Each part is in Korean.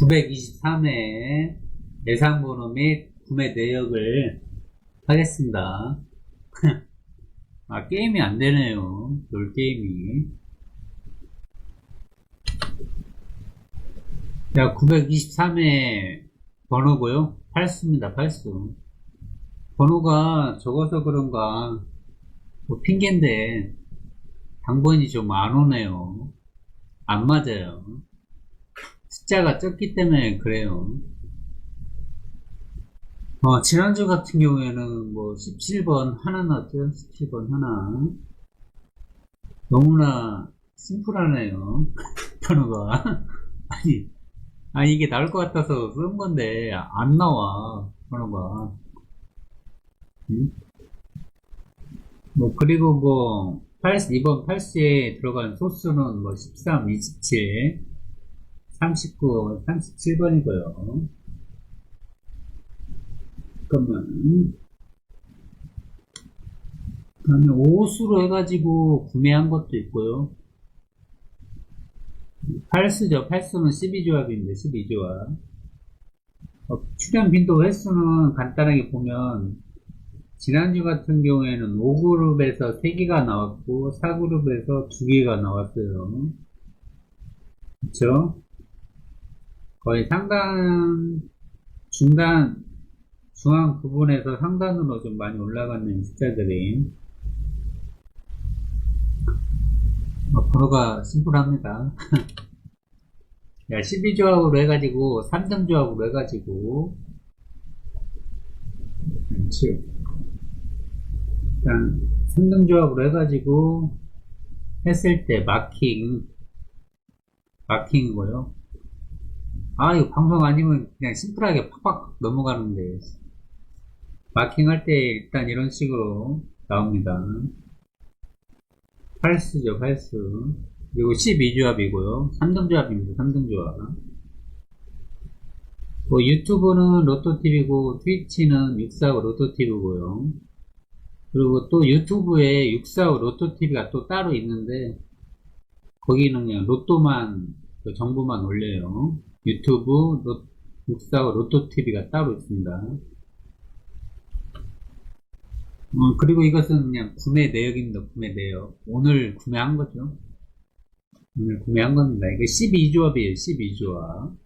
923회 예상 번호 및 구매 내역을 하겠습니다. 아, 게임이 안 되네요. 롤 게임이. 자, 923회 번호고요. 팔수입니다, 팔수. 번호가 적어서 그런가, 뭐 핑계인데, 당번이 좀 안 오네요. 안 맞아요. 숫자가 적기 때문에 그래요. 어, 지난주 같은 경우에는 뭐 17번 하나 나왔죠? 17번 하나. 너무나 심플하네요. 번호가. 아니, 아, 이게 나올 것 같아서 쓴 건데, 안 나와, 번호가. 음? 뭐, 그리고 뭐, 80, 이번 80에 들어간 소수는 뭐, 13, 27, 39, 37번이고요. 잠깐만. 그다음에 오수로 해가지고 구매한 것도 있고요. 8수죠. 8수는 12조합인데, 12조합. 어, 출연 빈도 횟수는 간단하게 보면, 지난주 같은 경우에는 5그룹에서 3개가 나왔고, 4그룹에서 2개가 나왔어요. 그쵸? 거의 상단, 중단, 중앙 부분에서 상단으로 좀 많이 올라가는 숫자들이 어, 번호가 심플합니다. 12조합으로 해가지고 3등 조합으로 해가지고. 일단 3등 조합으로 해가지고 했을 때 마킹 마킹이고요. 아 이거 방송 아니면 그냥 심플하게 팍팍 넘어가는데 마킹할 때 일단 이런 식으로 나옵니다. 8수죠, 8수. 그리고 12조합이고요. 3등 조합입니다, 3등 조합. 뭐 유튜브는 로또TV고 트위치는 645 로또TV고요. 그리고 또 유튜브에 645 로또TV가 또 따로 있는데 거기는 그냥 로또만 그 정보만 올려요. 유튜브 로, 645 로또TV가 따로 있습니다. 어, 그리고 이것은 그냥 구매 내역입니다. 구매 내역. 오늘 구매한 거죠. 오늘 구매한 겁니다. 이게 12조합이에요. 12조합.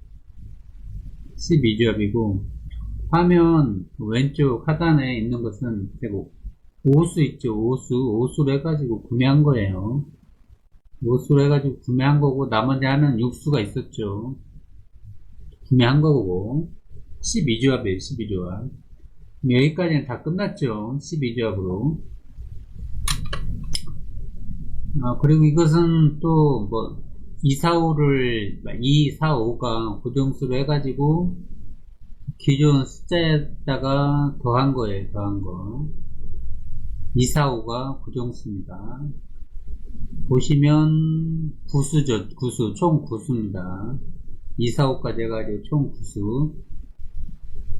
12조합이고 화면 왼쪽 하단에 있는 것은 그리고 오수 있죠. 오수. 오수로 해가지고 구매한 거예요. 오수로 해가지고 구매한 거고 나머지 하는 육수가 있었죠. 구매한 거고 12조합이에요. 12조합. 여기까지는 다 끝났죠. 12조합으로. 아, 그리고 이것은 또, 뭐, 245를, 245가 고정수로 해가지고, 기존 숫자에다가 더한 거예요, 더한 거. 245가 고정수입니다. 보시면, 구수죠, 구수, 총 구수입니다. 245까지 해가지고 총 구수.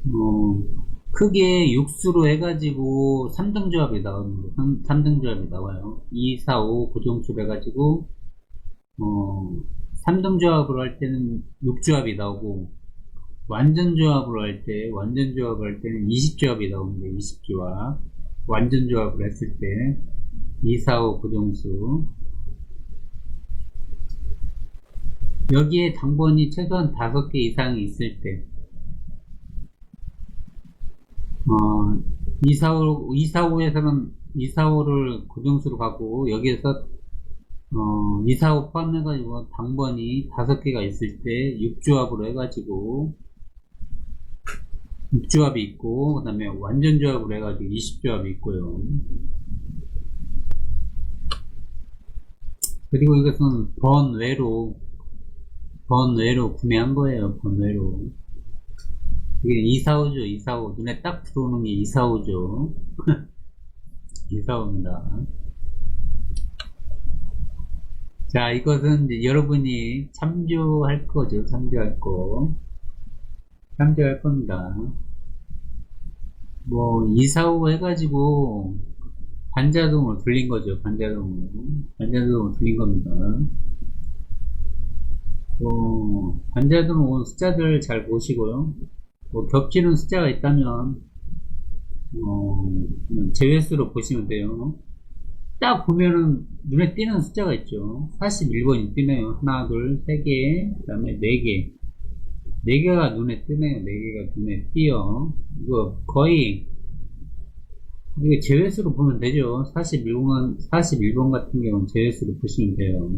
어, 크게 육수로 해가지고 3등 조합이 나옵니다. 3, 등 조합이 나와요. 2, 4, 5 고정수 해가지고 어, 3등 조합으로 할 때는 6조합이 나오고 완전 조합으로 할 때 완전 조합을 할 때는 20조합이 나옵니다. 20조합 완전 조합을 했을 때 2, 4, 5 고정수 여기에 당번이 최소한 5개 이상이 있을 때 어, 245, 245에서는 245를 고정수로 가고, 여기에서, 어, 245 포함해가지고, 당번이 5개가 있을 때, 6조합으로 해가지고, 6조합이 있고, 그 다음에 완전 조합으로 해가지고 20조합이 있고요. 그리고 이것은 번외로, 번외로 구매한 거예요, 번외로. 이게 245죠, 245. 눈에 딱 들어오는 게 245죠. 245입니다. 자, 이것은 이제 여러분이 참조할 거죠, 참조할 거. 참조할 겁니다. 뭐, 245 해가지고, 반자동을 돌린 거죠, 반자동을. 반자동을 돌린 겁니다. 어, 환자들은 온 숫자들 잘 보시고요. 뭐 겹치는 숫자가 있다면 어, 제외수로 보시면 돼요. 딱 보면은 눈에 띄는 숫자가 있죠. 41번이 뜨네요. 하나, 둘, 세 개, 그 다음에 네 개. 네 개가 눈에 뜨네요. 네 개가 눈에 띄어. 이거 거의, 이거 제외수로 보면 되죠. 41번, 41번 같은 경우는 제외수로 보시면 돼요.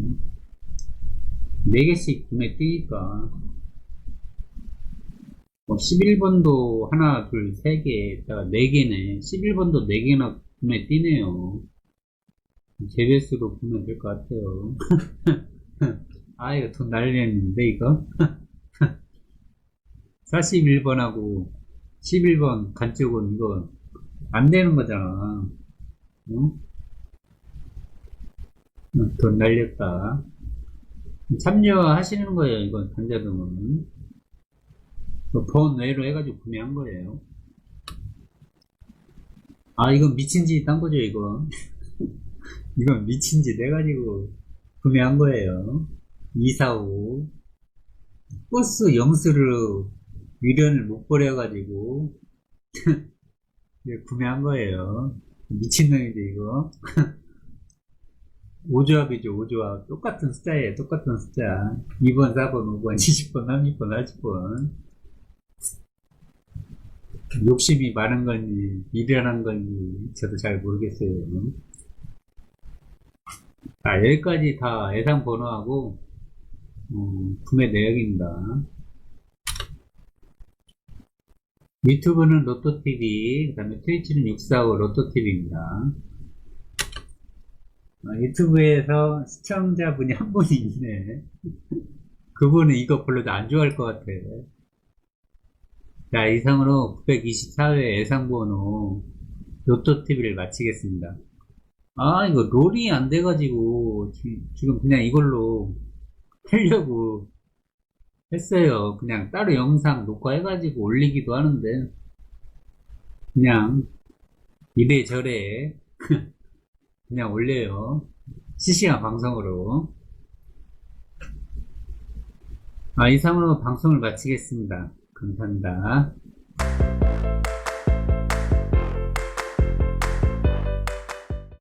네 개씩 눈에 띄니까. 뭐 11번도 하나, 둘, 세 개, 네 개네. 11번도 네 개나 눈에 띄네요. 제베스로 보면 될 것 같아요. 아, 이거 돈 날리는데, 이거? 41번하고 11번 간쪽은 이거 안 되는 거잖아. 응? 응, 돈 날렸다. 참여하시는 거예요, 이건, 환자들은. 번 외로 해가지고 구매한 거예요. 아, 이건 미친 짓한 거죠, 이거. 이건 미친 짓 해가지고 구매한 거예요. 245. 버스 영수로 미련을 못 버려가지고 네, 구매한 거예요. 미친놈이지, 이거. 5조합이죠, 5조합. 똑같은 숫자예요, 똑같은 숫자. 2번, 4번, 5번, 20번, 30번, 40번. 욕심이 많은 건지, 미련한 건지, 저도 잘 모르겠어요. 자, 여기까지 다 예상 번호하고, 음, 구매 내역입니다. 유튜브는 로또TV, 그 다음에 트위치는 645 로또TV입니다. 아, 유튜브에서 시청자분이 한 분이 있네. 그분은 이거 별로 안 좋아할 것 같아. 자, 이상으로 924회 예상번호 로또TV를 마치겠습니다. 아, 이거 롤이 안 돼가지고, 지- 지금 그냥 이걸로 하려고 했어요. 그냥 따로 영상 녹화해가지고 올리기도 하는데, 그냥 이래저래 그냥 올려요. 실시간 방송으로. 아, 이상으로 방송을 마치겠습니다. 감사합니다.